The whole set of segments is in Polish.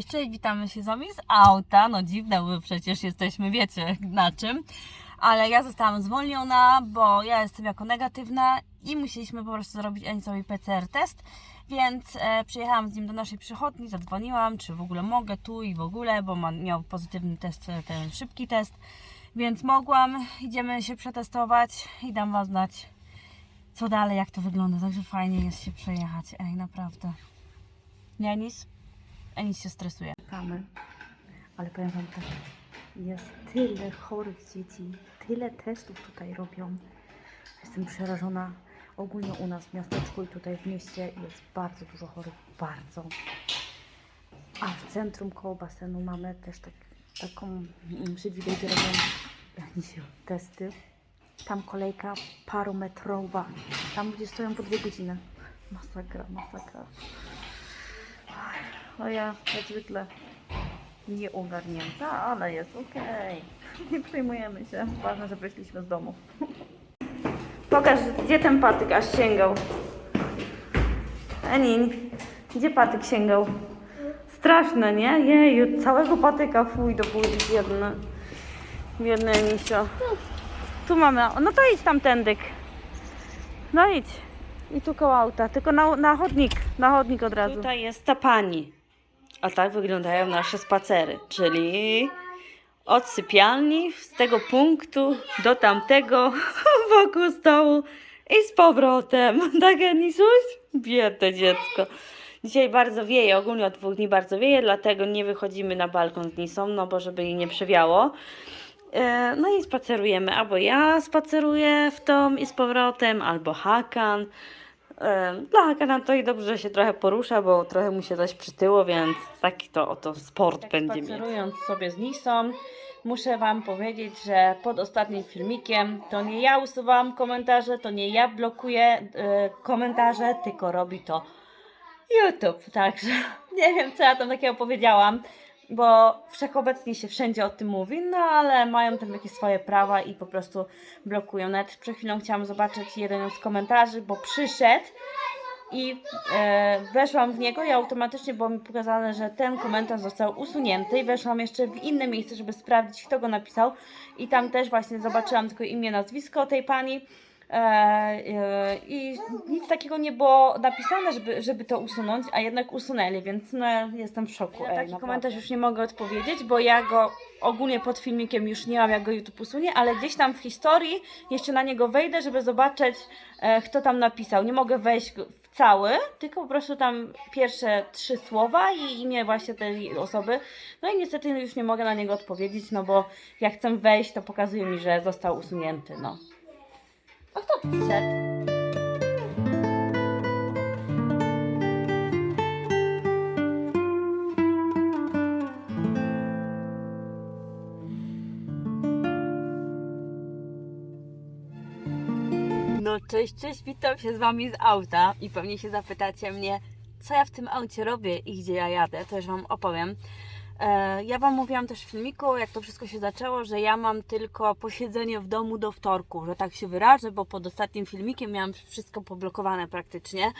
Cześć, cześć, witamy się z wami z auta. No dziwne, bo przecież jesteśmy, wiecie na czym. Ale ja zostałam zwolniona, bo ja jestem jako negatywna i musieliśmy po prostu zrobić Enisowi PCR test. Więc e, przyjechałam z nim do naszej przychodni, zadzwoniłam, czy w ogóle mogę tu i w ogóle, bo ma, miał pozytywny test, e, ten szybki test. Więc mogłam, idziemy się przetestować i dam wam znać, co dalej, jak to wygląda. Także fajnie jest się przejechać, ej, naprawdę. Nie, Enis się stresuje. Czekamy. Ale powiem Wam tak, jest tyle chorych dzieci, tyle testów tutaj robią. Jestem przerażona. Ogólnie u nas w miasteczku i tutaj w mieście jest bardzo dużo chorych, bardzo. A w centrum koło basenu mamy też tak, taką siedzibę, gdzie robią się testy. Tam kolejka parometrowa. Tam ludzie stoją po dwie godziny. Masakra, masakra. No ja jak zwykle nie ogarnięta, ale jest okej. Nie przejmujemy się. Ważne, że wyszliśmy z domu. Pokaż, gdzie ten patyk aż sięgał. Enin, gdzie patyk sięgał? Straszne, nie? Jeju, całego patyka fuj do buzi, biedny. Biedny Enisio. Tu mamy, no to idź tamtędyk. No idź. I tu koło auta, tylko na, na chodnik, na chodnik od razu. Tutaj jest ta pani. A tak wyglądają nasze spacery, czyli od sypialni, z tego punktu do tamtego, wokół stołu i z powrotem. Tak, Anisuś? Biedne dziecko. Dzisiaj bardzo wieje, ogólnie od dwóch dni bardzo wieje, dlatego nie wychodzimy na balkon z Nisą, no bo żeby jej nie przewiało. E, No i spacerujemy. Albo ja spaceruję w tom i z powrotem, albo Hakan. Dla Hakana to i dobrze, że się trochę porusza, bo trochę mu się coś przytyło, więc taki to oto sport będzie mieć. Sobie z Nisą, muszę Wam powiedzieć, że pod ostatnim filmikiem to nie ja usuwam komentarze, to nie ja blokuję e, komentarze, tylko robi to YouTube. Także nie wiem, co ja tam takiego powiedziałam bo wszechobecnie się wszędzie o tym mówi, no ale mają tam jakieś swoje prawa i po prostu blokują. Nawet przed chwilą chciałam zobaczyć jeden z komentarzy, bo przyszedł i e, weszłam w niego i automatycznie było mi pokazane, że ten komentarz został usunięty i weszłam jeszcze w inne miejsce, żeby sprawdzić, kto go napisał i tam też właśnie zobaczyłam tylko imię, nazwisko tej pani. E, e, I nic takiego nie było napisane, żeby, żeby to usunąć, a jednak usunęli, więc no, jestem w szoku. Ja taki komentarz już nie mogę odpowiedzieć, bo ja go ogólnie pod filmikiem już nie mam, jak go YouTube usunie, ale gdzieś tam w historii jeszcze na niego wejdę, żeby zobaczyć, e, kto tam napisał. Nie mogę wejść w cały, tylko po prostu tam pierwsze trzy słowa i imię właśnie tej osoby. No i niestety już nie mogę na niego odpowiedzieć, no bo jak chcę wejść, to pokazuje mi, że został usunięty, no. A kto tu? No cześć, cześć, witam się z Wami z auta i pewnie się zapytacie mnie, co ja w tym aucie robię i gdzie ja jadę, to już Wam opowiem. E, Ja Wam mówiłam też w filmiku, jak to wszystko się zaczęło, że ja mam tylko posiedzenie w domu do wtorku, że tak się wyrażę, bo pod ostatnim filmikiem miałam wszystko poblokowane praktycznie.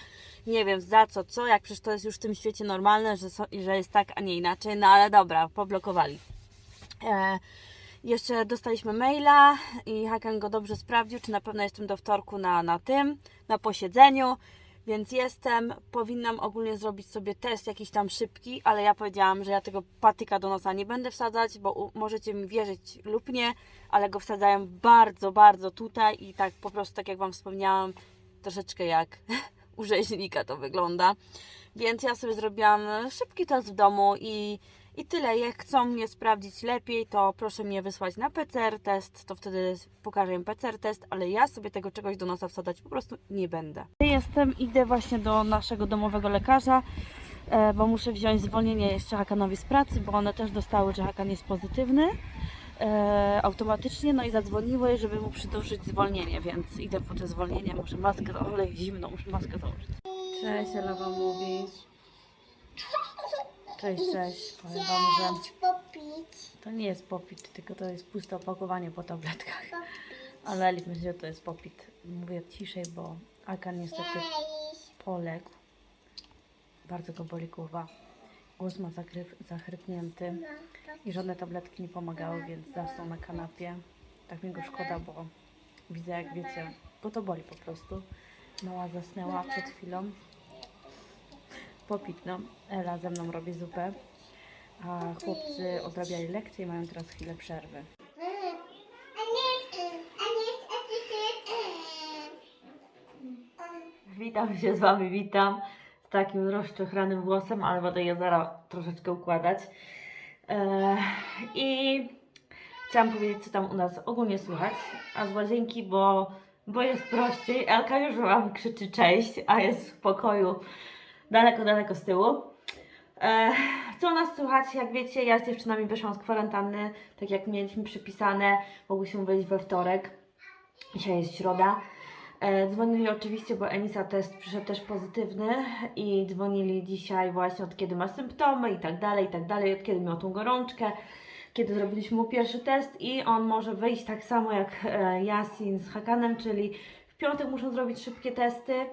Nie wiem za co, co, jak przecież to jest już w tym świecie normalne, że, so, że jest tak, a nie inaczej, no ale dobra, poblokowali. E, jeszcze dostaliśmy maila i Hakan go dobrze sprawdził, czy na pewno jestem do wtorku na, na tym, na posiedzeniu. Więc jestem, powinnam ogólnie zrobić sobie test jakiś tam szybki, ale ja powiedziałam, że ja tego patyka do nosa nie będę wsadzać, bo możecie mi wierzyć lub nie, ale go wsadzają bardzo, bardzo tutaj i tak po prostu, tak jak Wam wspomniałam, troszeczkę jak u rzeźnika to wygląda. Więc ja sobie zrobiłam szybki test w domu i, i tyle. Jak chcą mnie sprawdzić lepiej, to proszę mnie wysłać na PCR test, to wtedy pokażę im PCR test, ale ja sobie tego czegoś do nosa wsadzać po prostu nie będę. Jestem, idę właśnie do naszego domowego lekarza, e, bo muszę wziąć zwolnienie jeszcze Hakanowi z pracy, bo one też dostały, że Hakan jest pozytywny e, automatycznie, no i zadzwoniły, żeby mu przydłużyć zwolnienie, więc idę po te zwolnienie, muszę maskę założyć, ale zimno, muszę maskę założyć. Cześć, Ela Wam mówi. Cześć, cześć. Powiem Wam, że popić. to nie jest popit, tylko to jest puste opakowanie po tabletkach. Ale Eli myśli, że to jest popit. Mówię ciszej, bo Akan niestety poległ. Bardzo go boli głowa. Ósma zakryp- zachrypnięty i żadne tabletki nie pomagały, więc zasnął na kanapie. Tak mi go szkoda, bo widzę, jak wiecie, bo to boli po prostu. Mała zasnęła przed chwilą. Popitno. Ela ze mną robi zupę, a chłopcy odrabiali lekcje i mają teraz chwilę przerwy. Witam się z Wami, witam z takim rozczechranym włosem, ale będę je zaraz troszeczkę układać. Eee, I chciałam powiedzieć, co tam u nas ogólnie słychać, a z łazienki, bo, bo jest prościej. Elka już Wam krzyczy cześć, a jest w pokoju daleko, daleko z tyłu. Eee, co nas słychać? Jak wiecie, ja z dziewczynami wyszłam z kwarantanny, tak jak mieliśmy przypisane, mogłyśmy wyjść we wtorek. Dzisiaj jest środa. E, Dzwonili oczywiście, bo Enisa test przyszedł też pozytywny i dzwonili dzisiaj właśnie od kiedy ma symptomy i tak dalej, i tak dalej, od kiedy miał tą gorączkę, kiedy zrobiliśmy mu pierwszy test i on może wyjść tak samo jak e, Yasin z Hakanem, czyli w piątek muszą zrobić szybkie testy e,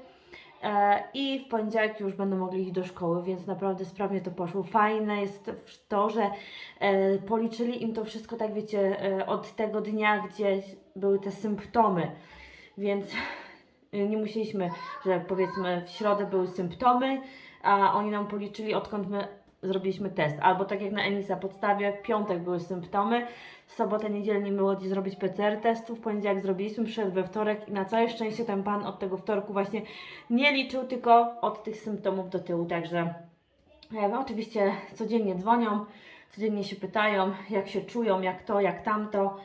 i w poniedziałek już będą mogli iść do szkoły, więc naprawdę sprawnie to poszło. Fajne jest to, że e, policzyli im to wszystko, tak wiecie, e, od tego dnia, gdzie były te symptomy. Więc nie musieliśmy, że powiedzmy w środę były symptomy, a oni nam policzyli odkąd my zrobiliśmy test. Albo tak jak na Enisa podstawie, w piątek były symptomy, w sobotę, niedzielę nie było zrobić PCR testu, w poniedziałek zrobiliśmy, przyszedł we wtorek i na całe szczęście ten pan od tego wtorku właśnie nie liczył, tylko od tych symptomów do tyłu, także e, no, oczywiście codziennie dzwonią, codziennie się pytają, jak się czują, jak to, jak tamto.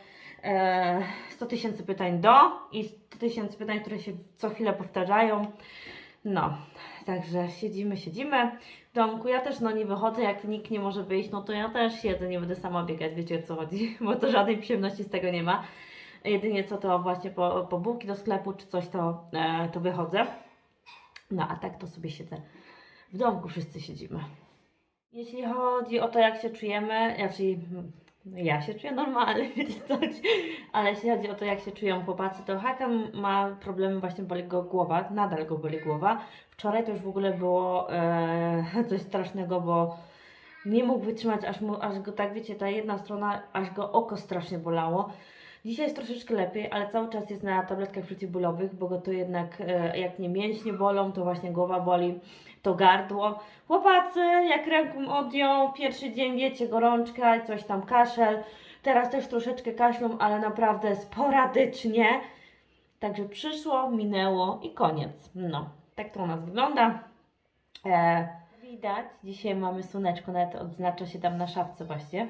E, 100 tysięcy pytań do i 100 tysięcy pytań, które się co chwilę powtarzają. No, także siedzimy, siedzimy w domku. Ja też no nie wychodzę, jak nikt nie może wyjść, no to ja też siedzę, nie będę sama biegać, wiecie o co chodzi, bo to żadnej przyjemności z tego nie ma. Jedynie co to właśnie po, po bułki do sklepu czy coś, to, e, to wychodzę. No a tak to sobie siedzę. W domku wszyscy siedzimy. Jeśli chodzi o to, jak się czujemy, raczej mm, ja się czuję normalnie, wiecie co chodzi, ale jeśli chodzi o to, jak się czują chłopacy, to Hakan ma problemy, właśnie boli go głowa, nadal go boli głowa. Wczoraj to już w ogóle było e, coś strasznego, bo nie mógł wytrzymać, aż, mu, aż go, tak wiecie, ta jedna strona, aż go oko strasznie bolało. Dzisiaj jest troszeczkę lepiej, ale cały czas jest na tabletkach przeciwbólowych, bo go to jednak, e, jak nie mięśnie bolą, to właśnie głowa boli, to gardło. Chłopacy, jak ręką odjął, pierwszy dzień, wiecie, gorączka i coś tam, kaszel. Teraz też troszeczkę kaszlą, ale naprawdę sporadycznie. Także przyszło, minęło i koniec. No, tak to u nas wygląda. E, widać, dzisiaj mamy słoneczko, nawet odznacza się tam na szafce właśnie.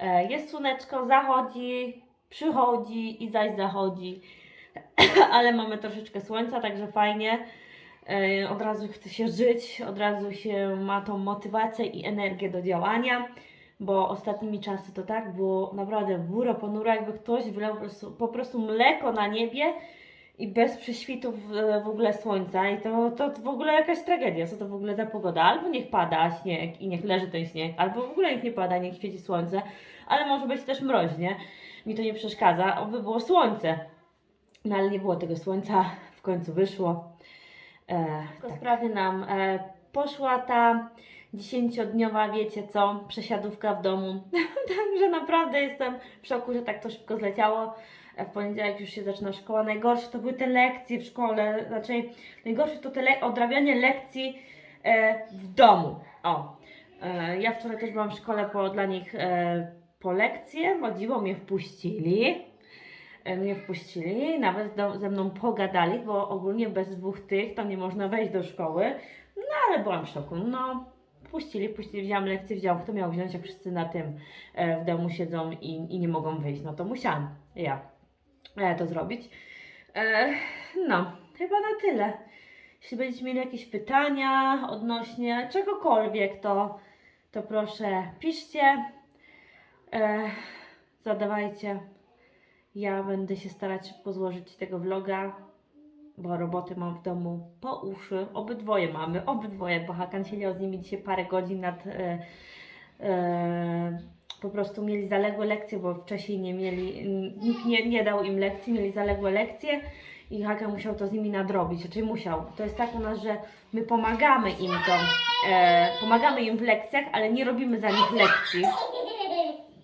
E, jest słoneczko, zachodzi, przychodzi i zaś zachodzi, ale mamy troszeczkę słońca, także fajnie. E, Od razu chce się żyć, od razu się ma tą motywację i energię do działania, bo ostatnimi czasy to tak było naprawdę bura ponura, jakby ktoś wylał po prostu, po prostu mleko na niebie i bez prześwitów e, w ogóle słońca. I to, to w ogóle jakaś tragedia, co to w ogóle za pogoda, albo niech pada śnieg i niech leży ten śnieg, albo w ogóle niech nie pada, niech świeci słońce, ale może być też mroźnie, mi to nie przeszkadza, oby było słońce, no ale nie było tego słońca, w końcu wyszło. E, tak. Sprawnie nam e, poszła ta dziesięciodniowa, wiecie co, przesiadówka w domu. Także naprawdę jestem w szoku, że tak to szybko zleciało. E, W poniedziałek już się zaczyna szkoła. Najgorsze to były te lekcje w szkole. Znaczy, najgorsze to te le- odrabianie lekcji e, w domu. O. E, ja wczoraj też byłam w szkole po, dla nich e, po lekcje. O dziwo mnie wpuścili mnie wpuścili, nawet do, ze mną pogadali, bo ogólnie bez dwóch tych to nie można wejść do szkoły. No ale byłam w szoku. No, puścili, puścili, wziąłam lekcję, wziąłam, kto miał wziąć, jak wszyscy na tym e, w domu siedzą i, i nie mogą wyjść. No to musiałam ja e, to zrobić. E, no, chyba na tyle. Jeśli będziecie mieli jakieś pytania odnośnie czegokolwiek, to, to proszę piszcie, e, zadawajcie. Ja będę się starać szybko złożyć tego vloga, bo roboty mam w domu po uszy. Obydwoje mamy, obydwoje, bo Hakan siedział z nimi dzisiaj parę godzin nad... E, e, po prostu mieli zaległe lekcje, bo wcześniej nie mieli, nikt nie, nie dał im lekcji, mieli zaległe lekcje i Haka musiał to z nimi nadrobić, czyli musiał. To jest tak u nas, że my pomagamy im to, e, pomagamy im w lekcjach, ale nie robimy za nich lekcji.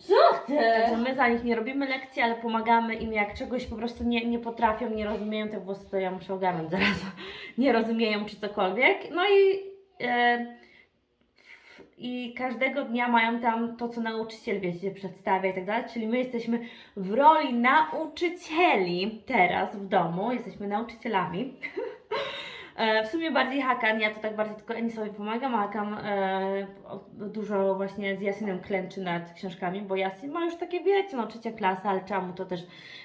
Co? Także my za nich nie robimy lekcji, ale pomagamy im, jak czegoś po prostu nie, nie potrafią, nie rozumieją te włosy, to ja muszę ogarnąć zaraz. Nie rozumieją czy cokolwiek. No i, e, i każdego dnia mają tam to, co nauczyciel wiecie, przedstawia i tak dalej. Czyli my jesteśmy w roli nauczycieli teraz w domu, jesteśmy nauczycielami. E, W sumie bardziej Hakan, ja to tak bardziej tylko Enisowi pomagam, a Hakan e, dużo właśnie z Jasinem klęczy nad książkami, bo Jasin ma już takie, wiecie, no trzecia klasa, ale trzeba mu to też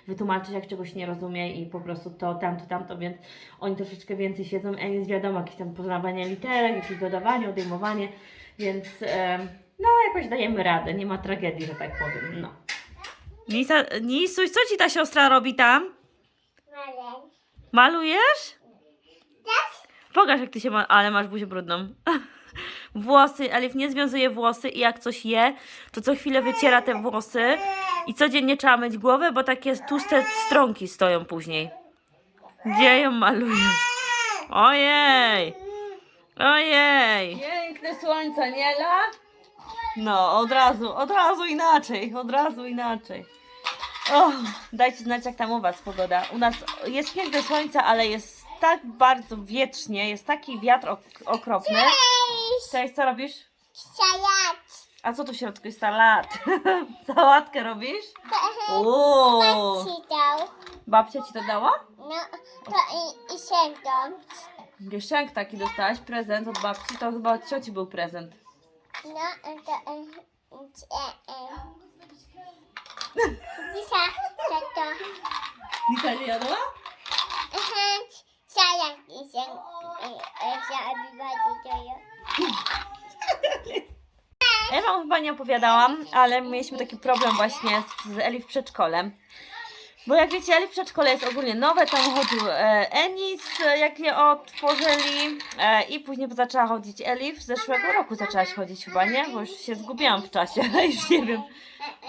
wytłumaczyć, jak czegoś nie rozumie i po prostu to, tamto, tamto, więc oni troszeczkę więcej siedzą. Enis wiadomo, jakieś tam poznawanie literek, jakieś dodawanie, odejmowanie, więc e, no jakoś dajemy radę, nie ma tragedii, że tak powiem, no. Nisa, Nisuś, co ci ta siostra robi tam? Malujesz? Pokaż jak ty się ma... Ale masz buzię brudną. Włosy, Elif nie związuje włosy i jak coś je, to co chwilę wyciera te włosy i codziennie trzeba myć głowę, bo takie tłuste stronki stoją później. Gdzie ją maluje? Ojej! Ojej! Piękne słońce, nie la? No, od razu, od razu inaczej, od razu inaczej. O, dajcie znać, jak tam u Was pogoda. U nas jest piękne słońce, ale jest tak bardzo wietrznie, jest taki wiatr ok okropny. Cześć! Cześć, co robisz? Salat! A co tu w środku jest salat? Sałatkę robisz? Uuu, dał. babcia ci to dała? No, to i, i sięgam. Taki dostałaś, prezent od babci, to chyba od cioci był prezent. No, to... e. Lisa, co to? Nika nie jadła? Aha, salat i się... Zabiwacie to ja. Wam chyba nie opowiadałam, ale mieliśmy taki problem właśnie z, z Eli w przedszkolem. Bo jak wiecie, Eli w przedszkole jest ogólnie nowe, tam chodził e, Enis, e, jak je otworzyli e, i później zaczęła chodzić Eli. W zeszłego roku zaczęłaś chodzić chyba, nie? Bo już się zgubiłam w czasie, już nie wiem.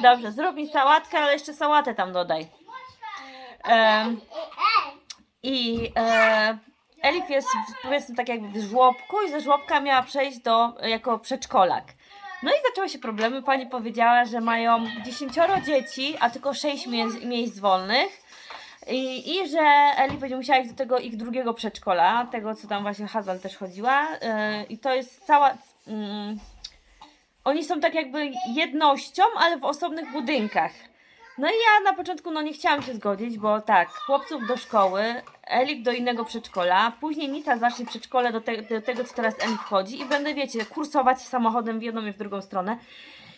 Dobrze, zrób mi sałatkę, ale jeszcze sałatę tam dodaj. Em, i e, Elif jest powiedzmy tak jakby w żłobku i ze żłobka miała przejść do jako przedszkolak. No i zaczęły się problemy. Pani powiedziała, że mają 10 dzieci, a tylko 6 miejsc, miejsc wolnych. I, I że Eli będzie musiała iść do tego ich drugiego przedszkola, tego co tam właśnie Hazal też chodziła. E, I to jest cała. Mm, oni są tak jakby jednością, ale w osobnych budynkach. No i ja na początku no nie chciałam się zgodzić, bo tak, chłopców do szkoły, Elik do innego przedszkola, później Nita zacznie przedszkole do, te, do tego, co teraz Elik chodzi i będę, wiecie, kursować samochodem w jedną i w drugą stronę.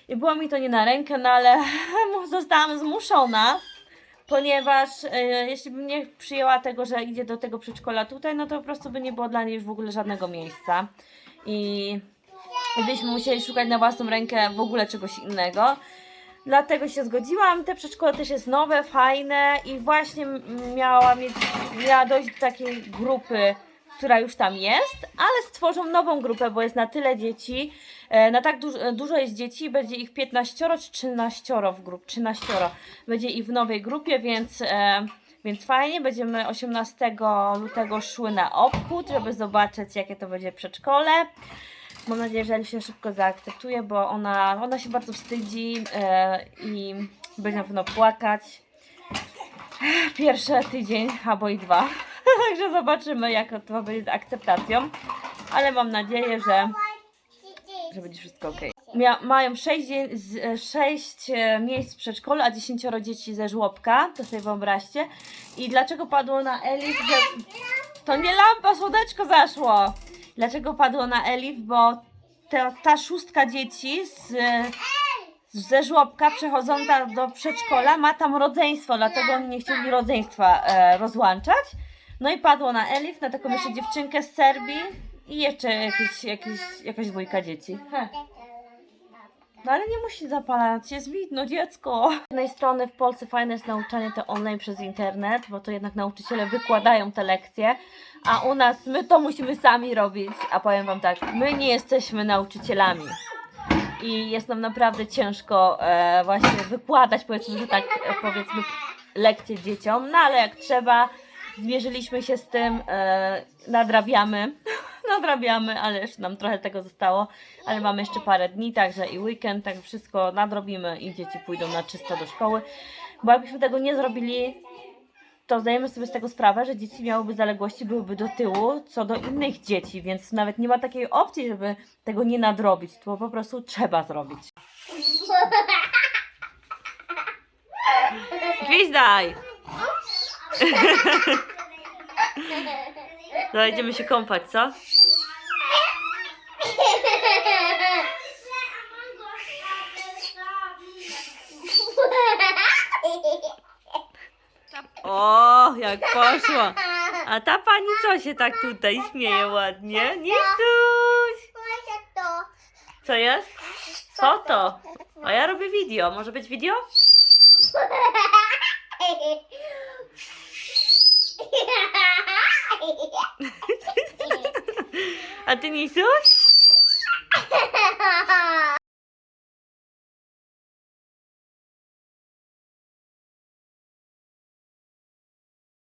I było mi to nie na rękę, no ale zostałam zmuszona, ponieważ e, jeśli bym nie przyjęła tego, że idzie do tego przedszkola tutaj, no to po prostu by nie było dla niej już w ogóle żadnego miejsca. I byśmy musieli szukać na własną rękę w ogóle czegoś innego. Dlatego się zgodziłam. Te przedszkole też jest nowe, fajne i właśnie miała mieć, miała dojść do takiej grupy, która już tam jest, ale stworzą nową grupę, bo jest na tyle dzieci, e, na tak duż, e, dużo jest dzieci, będzie ich 15 czy 13 w grupie, 13 będzie ich w nowej grupie, więc, e, więc fajnie, będziemy 18 lutego szły na obchód, żeby zobaczyć jakie to będzie przedszkole. Mam nadzieję, że Eli się szybko zaakceptuje, bo ona, ona się bardzo wstydzi e, i będzie na pewno płakać. Pierwszy tydzień albo i dwa. Także zobaczymy, jak to będzie z akceptacją. Ale mam nadzieję, że, że będzie wszystko ok. Mia, mają 6, sześć e, miejsc w przedszkolu, a 10 dzieci ze żłobka. To sobie wyobraźcie. I dlaczego padło na Elif, że to nie lampa, słoneczko zaszło. Dlaczego padło na Elif? Bo ta, ta szóstka dzieci z, ze żłobka przechodząca do przedszkola ma tam rodzeństwo, dlatego oni nie chcieli rodzeństwa e, rozłączać. No i padło na Elif, na taką jeszcze dziewczynkę z Serbii i jeszcze jakieś, jakieś, jakaś dwójka dzieci. No ale nie musi zapalać, jest widno dziecko. Z jednej strony w Polsce fajne jest nauczanie to online przez internet, bo to jednak nauczyciele wykładają te lekcje, a u nas my to musimy sami robić. A powiem Wam tak, my nie jesteśmy nauczycielami. I jest nam naprawdę ciężko e, właśnie wykładać, powiedzmy, że tak e, powiedzmy lekcje dzieciom, no ale jak trzeba, zmierzyliśmy się z tym, e, nadrabiamy, nadrabiamy, ale jeszcze nam trochę tego zostało, ale mamy jeszcze parę dni, także i weekend, tak wszystko nadrobimy i dzieci pójdą na czysto do szkoły, bo jakbyśmy tego nie zrobili, to zdajemy sobie z tego sprawę, że dzieci miałyby zaległości, byłyby do tyłu co do innych dzieci, więc nawet nie ma takiej opcji, żeby tego nie nadrobić, to po prostu trzeba zrobić. Gwizdaj! No idziemy się kąpać, co? O, jak poszło! A ta pani co się tak tutaj śmieje ładnie? To. Co jest? Co to? A ja robię video. Może być video? A ty Nisuś?